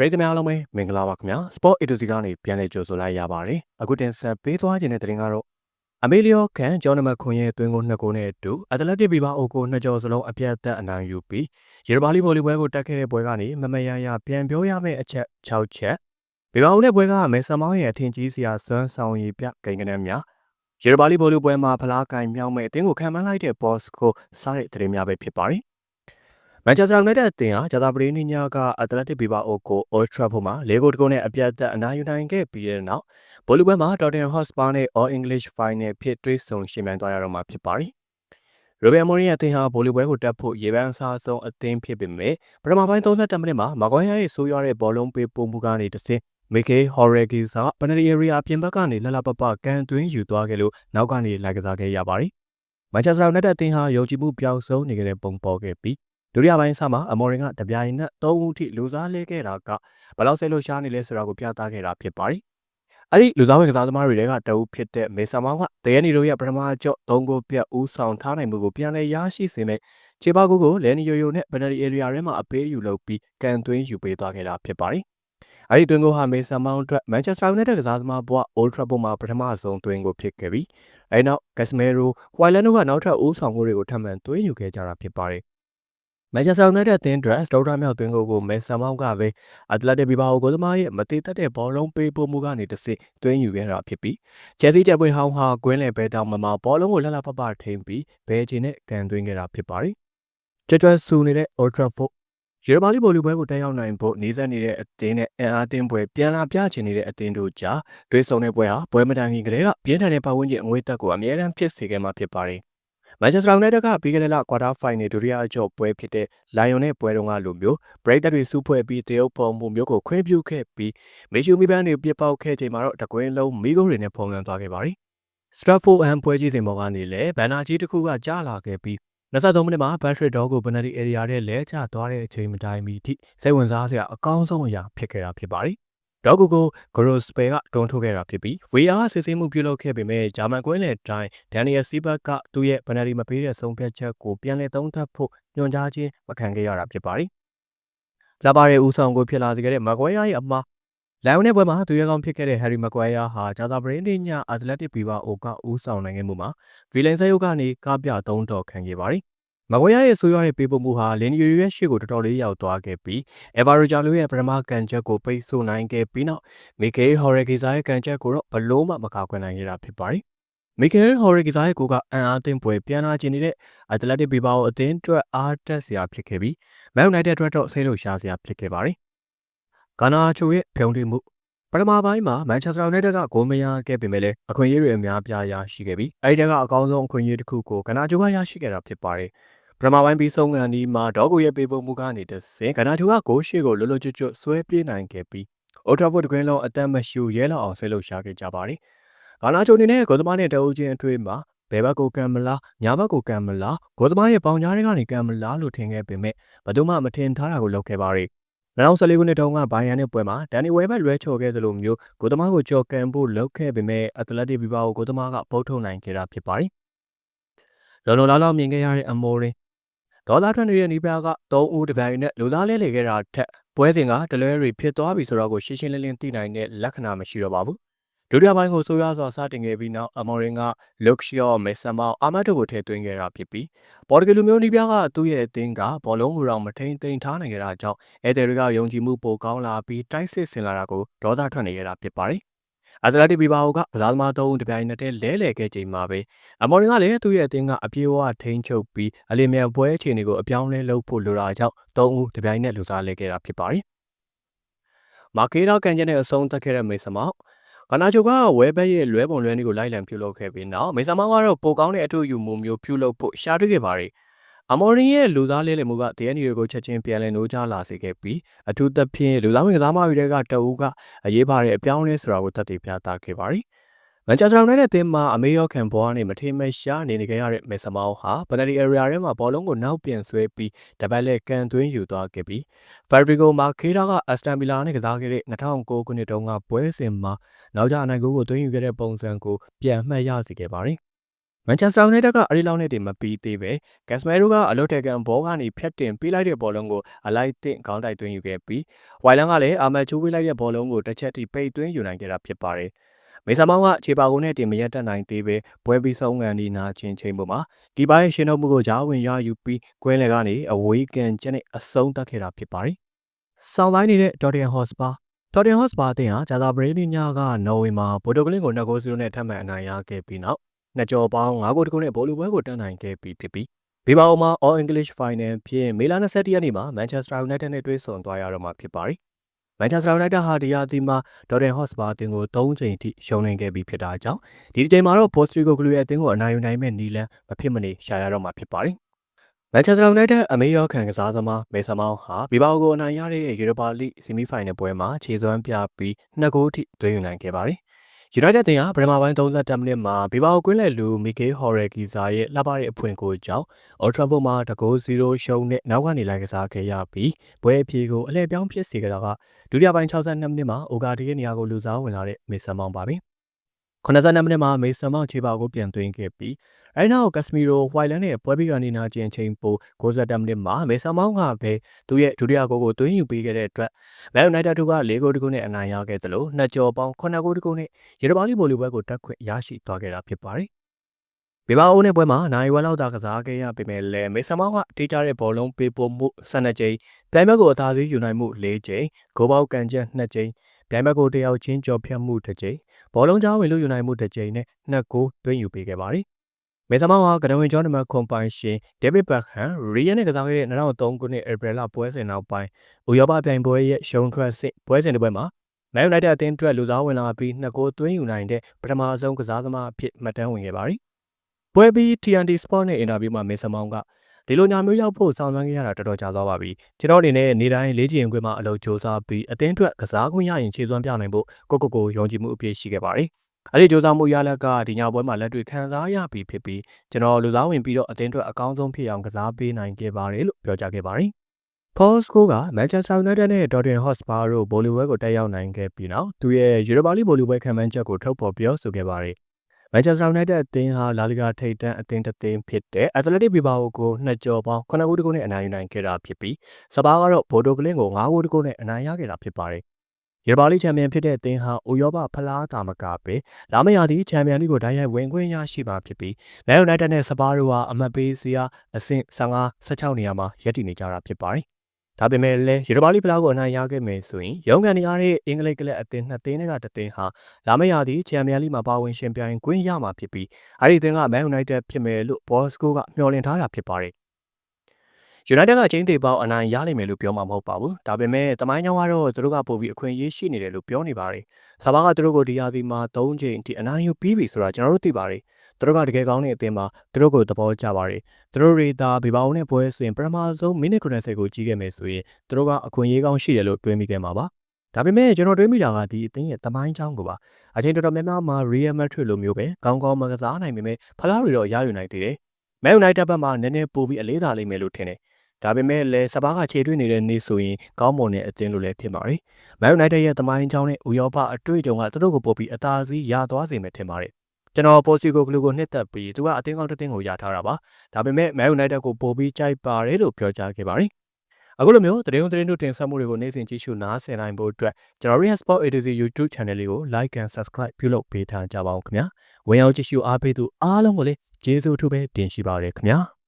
ပရိသတ်များအားလုံးပဲမင်္ဂလာပါခင်ဗျာ Sport A to Z ကနေပြန်လည်ကြိုဆိုလိုက်ရပါတယ်အခုတင်ဆက်ပေးသွားခြင်းတဲ့တင်ကတော့အမေလီယိုကန်ဂျော်နမခွန်ရဲ့အတွင်းကိုနှစ်ကိုနဲ့အတူအတလက်တစ်ဘီဘာအိုကိုနှစ်ကြော်စလုံးအပြတ်သက်အနိုင်ယူပြီးရေဘာလီဗော်လီပွဲကိုတက်ခဲ့တဲ့ပွဲကနေမမရရပြန်ပြောရမယ့်အချက်6ချက်ဘီဘာအိုနဲ့ပွဲကမဲဆမောင်းရဲ့အထင်ကြီးစရာစွမ်းဆောင်ရည်ပြဂိမ်းကနေများရေဘာလီဗော်လီပွဲမှာဖလားကင်မြောက်မဲ့အတင်းကိုခံမှန်းလိုက်တဲ့ boss ကိုစားတဲ့တရင်များပဲဖြစ်ပါတယ် မန်ချက်စတာယူနိုက်တက်အသင်းဟာဂျာတာပရီနီညာကအတလက်တစ်ဘီဘာအိုကိုအော်ထရာဖို့မှာ၄ဂိုးတကုန်းနဲ့အပြတ်သက်အနိုင်ယူနိုင်ခဲ့ပြီးတဲ့နောက်ဘောလီပွဲမှာ Tottenham Hotspur နဲ့ All English Final ဖြစ်တွဲဆုံရှင်မြန်သွားရတော့မှာဖြစ်ပါတယ်။ရိုဘယ်မော်ရီရဲ့အသင်းဟာဘောလီပွဲကိုတက်ဖို့ရေပန်းအစားဆုံးအသင်းဖြစ်ပေမဲ့ပထမပိုင်း32မိနစ်မှာမာကွန်ယာရဲ့ဆိုးရွားတဲ့ဘောလုံးပေးပုံမှုကနေတစ်ဆင့်မီကေဟော်ရဂီစာပနရီအေရီယာပြင်ဘက်ကနေလလပပကန်သွင်းယူသွားခဲ့လို့နောက်ကနေလိုက်ကစားခဲ့ရပါတယ်။မန်ချက်စတာယူနိုက်တက်အသင်းဟာယုံကြည်မှုပျောက်ဆုံးနေခဲ့တဲ့ပုံပေါ်ခဲ့ပြီး ဒုတိယပိုင်းဆမှာအမော်ရင်ကတပြိုင်နက်၃ဦးထိလူစားလဲခဲ့တာကဘယ်လောက်ဆဲလို့ရှားနေလဲဆိုတာကိုပြသခဲ့တာဖြစ်ပါတယ်။အဲ့ဒီလူစားဝင်ကစားသမားတွေကတအုပ်ဖြစ်တဲ့မေဆာမောင်ကတရဲနီတို့ရဲ့ပထမကြော့၃ဂိုးပြတ်ဦးဆောင်ထားနိုင်မှုကိုပြန်လည်ရရှိစေမဲ့ခြေပါကူကိုလဲနီယိုယိုနဲ့ဘန်နရီအေရီယာထဲမှာအပေးယူလုပ်ပြီးကန်သွင်းယူပေးသွားခဲ့တာဖြစ်ပါတယ်။အဲ့ဒီတွင်ကိုဟာမေဆာမောင်အတွက်မန်ချက်စတာယူနိုက်တက်ကစားသမားဘွားအိုလ်ထရာဘိုမှာပထမဆုံးတွင်ကိုဖြစ်ခဲ့ပြီးအဲနောက်ဂက်စမဲရိုဝိုင်လန်တို့ကနောက်ထပ်ဦးဆောင်မှုတွေကိုထပ်မံသွင်းယူခဲ့ကြတာဖြစ်ပါတယ် မန်ချက်စတာယူနိုက်တက်အသင်းအတွက်စတောတာမြောက်သွင်းကိုကိုမဲဆန်မောင်းကပဲအတလက်တစ်ဘီဘာကိုကိုသမားရဲ့မတည်တတ်တဲ့ဘောလုံးပေးပို့မှုကနေတစ်စစ်သွင်းယူခဲ့တာဖြစ်ပြီးချယ်ဆီချက်ပွင့်ဟောင်းဟာကွင်းလယ်ဘဲတောင်မမဘောလုံးကိုလှလှပပထိန်ပြီးဘဲချင်နဲ့ကန်သွင်းခဲ့တာဖြစ်ပါတယ်ကြွကြွဆူနေတဲ့ Old Trafford ရေဘာလီဘိုလီပွဲကိုတက်ရောက်နိုင်ဖို့နေဆက်နေတဲ့အသင်းနဲ့အင်အားတင်းပွဲပြန်လာပြချင်နေတဲ့အသင်းတို့ကြားတွေးဆုံတဲ့ပွဲဟာပွဲမတိုင်ခင်ကတည်းကပြင်းထန်တဲ့ပတ်ဝန်းကျင်အငွေတက်ကိုအမြဲတမ်းဖြစ်စေခဲ့မှာဖြစ်ပါတယ် မန်ချက်စတာယူနိုက်တက်ကပြီးခဲ့တဲ့လကွာတာဖိုင်နယ်ဒုတိယအကျော့ပွဲဖြစ်တဲ့လိုင်ယွန်နဲ့ပွဲတုန်းကလိုမျိုးဘရိတ်သက်တွေစုဖွဲ့ပြီးတရုတ်ပုံမှုမျိုးကိုခွင့်ပြုခဲ့ပြီးမေရှူမီပန်းတွေပြစ်ပေါက်ခဲ့ချိန်မှာတော့တကွင်းလုံးမိဂိုးတွေနဲ့ဖုံးလွှမ်းသွားခဲ့ပါတယ်။စထရက်ဖို့အန်ပွဲကြီးစဉ်ပေါ်ကနေလည်းဘန်နာကြီးတစ်ခုကကြားလာခဲ့ပြီး23မိနစ်မှာဘတ်ထရစ်ဒေါကိုပနတီအေရီယာထဲလဲကျသွားတဲ့အချိန်မတိုင်မီထိစိတ်ဝင်စားစရာအကောင်းဆုံးအရာဖြစ်ခဲ့တာဖြစ်ပါတယ်။ ဒေါကူကိုဂရိုစပယ်ကတွန်းထုတ်ခဲ့တာဖြစ်ပြီး VR စစ်ဆေးမှုပြုလုပ်ခဲ့ပေမဲ့ဂျာမန်ကွင်းလယ်တိုင်းဒန်နီယယ်စီဘတ်ကသူ့ရဲ့ပနရီမပေးတဲ့ဆုံးဖြတ်ချက်ကိုပြန်လည်သုံးသပ်ဖို့ညွှန်ကြားခြင်းမခံခဲ့ရတာဖြစ်ပါတယ်။လာပါတဲ့ဦးဆောင်ကိုဖြစ်လာစေခဲ့တဲ့မကွဲယာရဲ့အမှားလိုင်ဝနဲ့ပွဲမှာသူရဲကောင်းဖြစ်ခဲ့တဲ့ဟယ်ရီမကွဲယာဟာဂျာသာဘရင်းတင်ညအက်တလက်တစ်ဘီဘာအိုကဦးဆောင်နိုင်ခဲ့မှုမှာဗီလန်ဆဲယိုကနေကားပြသုံးတော်ခံခဲ့ပါတယ် မကွေရရဲ့ဆိုးရွားတဲ့ပေးပို့မှုဟာလင်းယူရဲ့ရှေ့ကိုတော်တော်လေးရောက်သွားခဲ့ပြီးအဗာရီဂျာလိုရဲ့ပထမကန်ချက်ကိုပိတ်ဆို့နိုင်ခဲ့ပြီးနောက်မီကေဟော်ရဂီဇာရဲ့ကန်ချက်ကိုတော့ဘလို့မှမကာကွယ်နိုင်ခဲ့တာဖြစ်ပါတယ်။မီကေဟော်ရဂီဇာရဲ့ကိုကအန်အားသင်းပွဲပြန်လာခြင်းနေတဲ့အက်တလက်တစ်ဘီဘာကိုအသင်းအတွက်အားတက်စရာဖြစ်ခဲ့ပြီးမန်ယူနိုက်တက်အတွက်တော့ဆေးလို့ရှားစရာဖြစ်ခဲ့ပါတယ်။ဂါနာချိုရဲ့ဖြုံးတိမှုပထမပိုင်းမှာမန်ချက်စတာယူနိုက်တက်ကဂိုးမရခဲ့ပေမဲ့လည်းအခွင့်အရေးတွေအများပြားရရှိခဲ့ပြီးအဲဒီတက်ကအကောင်းဆုံးအခွင့်အရေးတစ်ခုကိုကနာချိုကရရှိခဲ့တာဖြစ်ပါတယ်။ ပထမပိုင်းပြီးဆုံးကန်ဒီမှာဒေါကိုရဲ့ပေးပို့မှုကနေတဆင်ကနာချိုကဂိုးရှိကိုလွတ်လွတ်ကျွတ်ကျွတ်ဆွဲပြေးနိုင်ခဲ့ပြီးအိုထရာဖို့တကွင်းလုံးအသက်မရှူရဲလောက်အောင်ဆွဲလို့ရှာခဲ့ကြပါတယ်။ဂါနာချိုအနေနဲ့ဂိုသမားနဲ့တအုပ်ချင်းအထွေးမှာဘယ်ဘက်ကိုကံမလားညာဘက်ကိုကံမလားဂိုသမားရဲ့ပေါင်ကြားတွေကနေကံမလားလို့ထင်ခဲ့ပေမဲ့ဘယ်သူမှမထင်ထားတာကိုလုပ်ခဲ့ပါတယ်။2014ခုနှစ်တုန်းကဘိုင်ယန်နဲ့ပွဲမှာဒန်နီဝဲဘက်လွဲချော်ခဲ့သလိုမျိုးဂိုသမားကိုကြော်ကန်ဖို့လုပ်ခဲ့ပေမဲ့အက်တလက်တစ်ဘီဘာကိုဂိုသမားကပုတ်ထုတ်နိုင်ခဲ့တာဖြစ်ပါတယ်။လုံလုံလောက်လောက်မြင်ခဲ့ရတဲ့အမိုးရင်း ဒေါ်လာထွက်နေတဲ့နီးပြားက3ဦးတပြိုင်နက်လူသားလဲလေခဲ့တာထက်ပွဲစဉ်ကဒလဲတွေဖြစ်သွားပြီဆိုတော့ကိုရှင်းရှင်းလင်းလင်းသိနိုင်တဲ့လက္ခဏာမရှိတော့ပါဘူးဒုတိယပိုင်းကိုဆိုးရွားစွာစတင်ခဲ့ပြီးနောက်အမော်ရင်ကလုတ်ရှော့မေဆန်မောင်အာမတ်တို့ကိုထည့်သွင်းခဲ့တာဖြစ်ပြီးပေါ်တဂီလူမျိုးနီးပြားကသူ့ရဲ့အသင်းကဘောလုံးကိုတော့မထိန်သိမ်းထားနိုင်ကြတာကြောင့်အဲတယ်တွေကယုံကြည်မှုပိုကောင်းလာပြီးတိုက်စစ်ဆင်လာတာကိုဒေါသထွက်နေရတာဖြစ်ပါတယ် အက်တလက်တစ်ဘီဘာအိုကကစားသမားသုံးဦးတပြိုင်နက်တည်းလဲလှယ်ခဲ့ချိန်မှာပဲအမော်ရင်ကလည်းသူ့ရဲ့အသင်းကအပြေးဝထိန်းချုပ်ပြီးအလီမြန်ပွဲအခြေအနေကိုအပြောင်းလဲလုပ်ဖို့လိုတာကြောင့်သုံးဦးတပြိုင်နက်လူစားလဲခဲ့တာဖြစ်ပါတယ်။မာကေရာကန်ကျန်တဲ့အဆုံးသတ်ခဲ့တဲ့မေဆမောက်ကနာချိုကဝဲဘက်ရဲ့လွဲပုံလွဲနည်းကိုလိုက်လံပြုလုပ်ခဲ့ပြီးနောက်မေဆမောက်ကတော့ပိုကောင်းတဲ့အထူးယူမှုမျိုးပြုလုပ်ဖို့ရှာတွေ့ခဲ့ပါတယ်။ အမော်ရင်ရဲ့လူသားလေးလည်မှုကတရနီတွေကိုချက်ချင်းပြန်လည်နိုးကြလာစေခဲ့ပြီးအထူးသဖြင့်လူသားဝင်ကစားမတွေတွေကတအူးကအရေးပါတဲ့အပြောင်းလဲဆိုတာကိုသက်သေပြသခဲ့ပါတယ်။မန်ချက်စတာယူနိုက်တက်အသင်းမှာအမေရောခံဘောကနေမထေမရှားနေနေခဲ့ရတဲ့မေဆမောင်းဟာပနတီအေရီယာထဲမှာဘောလုံးကိုနောက်ပြန်ဆွဲပြီးတပတ်လက်ကန်သွင်းယူသွားခဲ့ပြီးဖက်ဒရီဂိုမာခေတာကအက်စတန်ဗီလာနဲ့ကစားခဲ့တဲ့2009ခုနှစ်တုန်းကပွဲစဉ်မှာနောက်ကျအနိုင်ဂိုးကိုသွင်းယူခဲ့တဲ့ပုံစံကိုပြန်မှတ်ရစေခဲ့ပါတယ်။ မန်ချက်စတာယူနိုက်တက်ကအဲ့ဒီလောက်နဲ့တင်မပြီးသေးပဲဂက်စမဲရိုကအလုတ်တက်ကန်ဘောကနေဖြတ်တင်ပေးလိုက်တဲ့ဘောလုံးကိုအလိုက်တင်ခေါင်းတိုက်သွင်းယူခဲ့ပြီးဝိုင်လန်ကလည်းအာမတ်ချိုးပေးလိုက်တဲ့ဘောလုံးကိုတစ်ချက်ထိပိတ်သွင်းယူနိုင်ခဲ့တာဖြစ်ပါတယ်မေဆာမောင်ကခြေပါကုန်းနဲ့တင်မရက်တက်နိုင်သေးပဲပွဲပြီးဆုံးကန်ဒီနာချင်းချိန်ပေါ်မှာကီပါရဲ့ရှင်းထုတ်မှုကိုဂျားဝင်ရယူပြီးကွင်းလယ်ကနေအဝေးကန်ကျနဲ့အဆုံးသတ်ခဲ့တာဖြစ်ပါတယ်။ဆောင်းလိုက်နေတဲ့ Tottenham Hotspur Tottenham Hotspur အသင်းဟာဂျာသာဘရေးလီညကနော်ဝေမှာဘိုတိုကလင်းကို2ဂိုး0နဲ့ထပ်မံအနိုင်ရခဲ့ပြီးနောက် နှစ်ကြော်ပေါင်း9ဂိုးတကုနဲ့ဘောလုံးပွဲကိုတန်းနိုင်ခဲ့ပြီးဖြစ်ပြီးဘေဘာအိုမှာ All English Final ဖြင့်မေလ27ရက်နေ့မှာ Manchester United နဲ့တွေ့ဆုံသွားရတော့မှာဖြစ်ပါတယ်။ Manchester United ဟာဒီယာတီမှာ Tottenham Hotspur အသင်းကို3ချိန်ထိရှုံးနိမ့်ခဲ့ပြီးဖြစ်တာကြောင့်ဒီတစ်ချိန်မှာတော့ Postecoglou ရဲ့အသင်းကိုအနိုင်ယူနိုင်မဲ့နီလန်မဖြစ်မနေရှာရတော့မှာဖြစ်ပါတယ်။ Manchester United အမေရောခံကစားသမားမေဆာမောင်းဟာဘီဘာအိုကိုအနိုင်ရတဲ့ Europa League Semi Final ပွဲမှာခြေစွမ်းပြပြီး2ဂိုးထိသွင်းယူနိုင်ခဲ့ပါတယ်။ United တင်ဟာပထမပိုင်း30မိနစ်မှာဘီဘာကိုကွင်းလယ်လူမီကေဟော်ရယ်ဂီဇာရဲ့လှပတဲ့အဖွင့်ကိုကြောင့် Old Trafford မှာတကိုး0ရှုံးနဲ့နောက်ကနေလိုက်ကစားခဲ့ရပြီးပွဲအဖြေကိုအလှည့်ပြောင်းဖြစ်စေကြတာကဒုတိယပိုင်း62မိနစ်မှာအိုဂါဒီရဲ့နေရာကိုလူစားဝင်လာတဲ့မေဆန်မောင်ပါပဲ82မိနစ်မှာမေဆန်မောင်ခြေပါကိုပြန်သွင်းခဲ့ပြီး အဲနောက်ကက်စမီရိုဝိုင်လန်နဲ့ပွဲပြီးကနေနာကျင်ချိန်ပို62မိနစ်မှာမေဆာမောင်းကပဲသူ့ရဲ့ဒုတိယဂိုးကိုသွင်းယူပေးခဲ့တဲ့အတွက်မန်ယူနိုက်တက်တို့က၄ဂိုးတကူနဲ့အနိုင်ရခဲ့သလိုနှစ်ကျော်ပေါင်း9ဂိုးတကူနဲ့ရေတပါလီဘိုလီပွဲကိုတက်ခွင့်ရရှိသွားခဲ့တာဖြစ်ပါတယ်။ဘေဘာအိုးနဲ့ပွဲမှာနိုင်ဝက်လောက်သာကစားခဲ့ရပေမဲ့လည်းမေဆာမောင်းကတေးကြတဲ့ဘောလုံးပေးပို့မှု12ကြိမ်ပြိုင်ဘက်ကိုအသာစီးယူနိုင်မှု4ကြိမ်ဂိုးပေါက်ကန်ချက်2ကြိမ်ပြိုင်ဘက်ကိုတယောက်ချင်းကြော်ဖြတ်မှု2ကြိမ်ဘောလုံးကြားဝင်လို့ယူနိုင်မှု2ကြိမ်နဲ့2ဂိုးသွင်းယူပေးခဲ့ပါတယ်။ မေသမောင်ဟာကနဝင်ကျောင်းနံပါတ်ခွန်ပိုင်ရှင်ဒေးဗစ်ဘက်ဟန်ရီယန်နဲ့ကစားခဲ့တဲ့2003ခုနှစ်ဧပြီလပွဲစဉ်နောက်ပိုင်းဥရောပပြိုင်ပွဲရဲ့ရှုံးထွက်စစ်ပွဲစဉ်တစ်ပွဲမှာမန်ယူနိုက်တက်အသင်းအတွက်လူစားဝင်လာပြီးနှစ်ဂိုးသွင်းယူနိုင်တဲ့ပထမဆုံးကစားသမားအဖြစ်မှတ်တမ်းဝင်ခဲ့ပါတယ်။ပွဲပြီး TNT Sport နဲ့အင်တာဗျူးမှာမေဆမောင်ကဒီလိုညာမျိုးရောက်ဖို့စောင့်မှန်းခဲ့ရတာတော်တော်ကြာသွားပါပြီကျွန်တော်အနေနဲ့နေတိုင်းလေးချင်ခွင့်မှာအလုပ်စ조사ပြီးအတင်းအတွက်ကစားခွင့်ရရင်ခြေစွမ်းပြနိုင်ဖို့ကိုကိုကိုယုံကြည်မှုအပြည့်ရှိခဲ့ပါတယ် အဲ့ဒီကြိုးစားမှုရလက်ကဒီညပွဲမှာလက်တွေ့ခံစားရပြီဖြစ်ပြီးကျွန်တော်လူသားဝင်ပြီးတော့အသင်းအတွက်အကောင်းဆုံးဖြစ်အောင်ကစားပေးနိုင်ခဲ့ပါတယ်လို့ပြောကြားခဲ့ပါတယ်။ Posco က Manchester United နဲ့ Tottenham Hotspur တို့ဗိုလ်လူပွဲကိုတက်ရောက်နိုင်ခဲ့ပြီးနောက်သူရဲ့ Europa League ဗိုလ်လူပွဲခံမှန်းချက်ကိုထုတ်ဖော်ပြောဆိုခဲ့ပါတယ်။ Manchester United အသင်းဟာလာလီဂါထိပ်တန်းအသင်းတစ်သင်းဖြစ်တဲ့ Athletic Bilbao ကိုနှစ်ကျော်ပေါင်း9ဂိုးတဂိုးနဲ့အနိုင်ယူနိုင်ခဲ့တာဖြစ်ပြီးစပါးကတော့ဘိုတိုကလင်းကို9ဂိုးတဂိုးနဲ့အနိုင်ရခဲ့တာဖြစ်ပါတယ် ရပါလိချန်ပီယံဖြစ်တဲ့အသင်းဟာဥရောပဖလားတာမကပဲလာမယာသည့်ချန်ပီယံလိကိုတိုက်ရိုက်ဝင်ခွင့်ရရှိမှာဖြစ်ပြီးမန်ယူနိုက်တက်နဲ့စပါးတို့ဟာအမတ်ပေးစရာအဆင့်15 16နေရာမှာရပ်တည်နေကြတာဖြစ်ပါတယ်။ဒါပေမဲ့လည်းရပါလိဖလားကိုအနိုင်ရခဲ့မယ်ဆိုရင်ရုံးကန်နေရတဲ့အင်္ဂလိပ်ကလပ်အသင်းနှစ်သင်းကတသင်းဟာလာမယာသည့်ချန်ပီယံလိမှာပါဝင်ရှင်ပြိုင်ခွင့်ရမှာဖြစ်ပြီးအဲဒီအသင်းကမန်ယူနိုက်တက်ဖြစ်မယ်လို့ဘော့စကိုကမျှော်လင့်ထားတာဖြစ်ပါတယ် United ကချင်းတေပေါက်အနိုင်ရလိမ့်မယ်လို့ပြောမှာမဟုတ်ပါဘူး။ဒါပေမဲ့တမိုင်းကြောင်းကတော့သူတို့ကပို့ပြီးအခွင့်အရေးရှိနေတယ်လို့ပြောနေပါတယ်။ဆာဘာကသူတို့ကိုဒီယာဒီမှာ၃ချိန်အထိအနိုင်ယူပြီးပြီဆိုတာကျွန်တော်တို့သိပါတယ်။သူတို့ကတကယ်ကောင်းတဲ့အသင်းမှာသူတို့ကိုသဘောကျပါတယ်။သူတို့တွေသာဘေဘာအိုနဲ့ပွဲစဉ်ပထမဆုံးမိနစ်90ကိုကြီးခဲ့မယ်ဆိုရင်သူတို့ကအခွင့်အရေးကောင်းရှိတယ်လို့တွေးမိခဲ့မှာပါ။ဒါပေမဲ့ကျွန်တော်တွေးမိတာကဒီအသင်းရဲ့တမိုင်းကြောင်းကိုပါ။အချိန်တော်တော်များများမှာ Real Madrid လိုမျိုးပဲကောင်းကောင်းမကစားနိုင်ပေမဲ့ဖလားတွေတော့ရယူနိုင်သေးတယ်။ Man United ဘက်မှာနည်းနည်းပိုပြီးအလေးသာလိမ့်မယ်လို့ထင်တယ် ဒါပေမဲ့လည်းစပါးကခြေတွင်းနေတဲ့နေ့ဆိုရင်ကောင်းမွန်တဲ့အသင်းလိုလည်းဖြစ်ပါတယ်။မန်ယူနိုက်တက်ရဲ့သမိုင်းကြောင်းနဲ့ဥရောပအတွေ့အကြုံကသူတို့ကိုပို့ပြီးအသာစီးရသွားစေမယ်ထင်ပါတယ်။ကျွန်တော်ပိုစီကိုကလူကိုနှစ်သက်ပြီးသူကအသင်းကောင်းတစ်သင်းကိုရထားတာပါ။ဒါပေမဲ့မန်ယူနိုက်တက်ကိုပို့ပြီးကြိုက်ပါတယ်လို့ပြောကြားခဲ့ပါတယ်။အခုလိုမျိုးတရင်တရင်တို့တင်ဆက်မှုတွေကိုနေ့စဉ်ကြည့်ရှုနားဆင်နိုင်ဖို့အတွက်ကျွန်တော်ရဲ့ Sport ADC YouTube Channel လေးကို Like and Subscribe ပြုလုပ်ပေးထားကြပါဦးခင်ဗျာ။ဝင်ရောက်ကြည့်ရှုအားပေးသူအားလုံးကိုလည်းကျေးဇူးအထူးပဲတင်ရှိပါရခင်ဗျာ။